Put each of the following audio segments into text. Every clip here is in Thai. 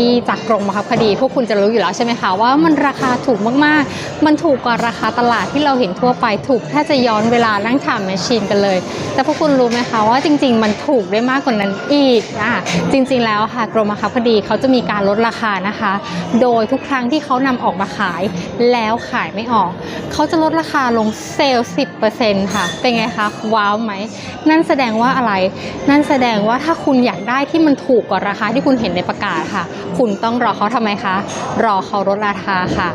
ที่จากกรมบังคับคดี พวกคุณจะรู้อยู่แล้วใช่ไหมคะว่ามันราคาถูกมากๆ มันถูกกว่าราคาตลาดที่เราเห็นทั่วไปถูกแค่จะย้อนเวลานั่งทำแมชชีนกันเลย แต่พวกคุณรู้ไหมคะว่าจริง ๆ มันถูกได้มากกว่านั้นอีกอะจริง ๆ แล้วค่ะกรมบังคับคดีเขาจะมีการลดราคานะคะ โดยทุกครั้งที่เขานำออกมาขาย แล้วขายไม่ออก เขาจะลดราคาลงเซลล์10%ค่ะ เป็นไงคะว้าวไหมนั่นแสดงว่าอะไร นั่นแสดงว่าถ้าคุณอยากได้ที่มันถูกกว่าราคาที่คุณเห็นในประกาศค่ะ คุณต้องรอเขาทำไมคะ รอเขาลดราคาค่ะ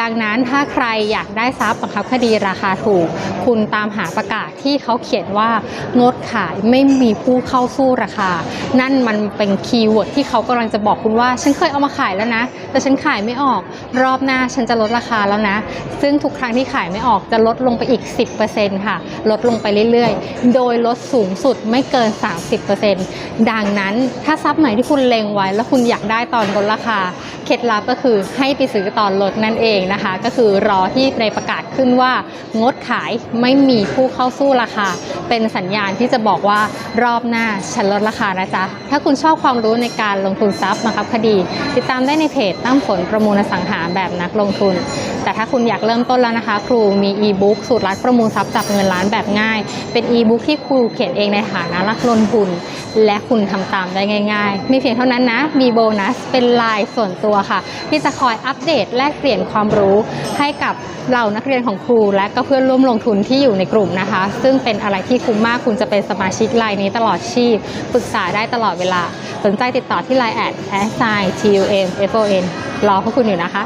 ดังนั้นถ้าใครอยากได้ทรัพย์บังคับคดีราคาถูก คุณตามหาประกาศที่เขาเขียนว่างดขายไม่มีผู้เข้าสู้ราคา นั่นมันเป็นคีย์เวิร์ดที่เขากำลังจะบอกคุณว่า ฉันเคยเอามาขายแล้วนะ แต่ฉันขายไม่ออก รอบหน้าฉันจะลดราคาแล้วนะ ซึ่งทุกครั้งที่ขายไม่ออกจะลดลงไปอีก 10%ค่ะ ลดลงไปเรื่อยๆ โดยลดสูงสุดไม่เกิน 30%ดังนั้นถ้าทรัพย์ไหนที่คุณเล็งไว้แล้วคุณอยากได้ตอนลดราคา เคล็ดลับก็คือให้ไปซื้อตอนลดนั่นเองนะคะ ก็คือรอที่ในประกาศขึ้นว่างดขายไม่มีผู้เข้าสู้ราคา เป็นสัญญาณที่จะบอกว่ารอบหน้าฉันลดราคานะจ๊ะ ถ้าคุณชอบความรู้ในการลงทุนทรัพย์นะครับคดี ติดตามได้ในเพจตั้งผลประมูลสังหาแบบนักลงทุน แต่ถ้าคุณอยากเริ่มต้นแล้วนะคะ ครูมีอีบุ๊กสูตรลัดประมูลทรัพย์จับเงินล้านแบบง่าย เป็นอีบุ๊กที่ครูเขียนเองในฐานะนักลงทุน และคุณทำตามได้ง่ายๆมีเพียงเท่านั้นนะ มีโบนัสเป็นไลน์ส่วนตัวค่ะ ที่จะคอยอัปเดตแลกเปลี่ยนความรู้ให้กับเหล่านักเรียนของครู และก็เพื่อนร่วมลงทุนที่อยู่ในกลุ่มนะคะ ซึ่งเป็นอะไรที่คุ้มมากคุณจะเป็นสมาชิกไลน์นี้ตลอดชีพปรึกษาได้ตลอดเวลา สนใจติดต่อที่ไลน์แอด s i t u m f o n รอพวกคุณอยู่นะคะ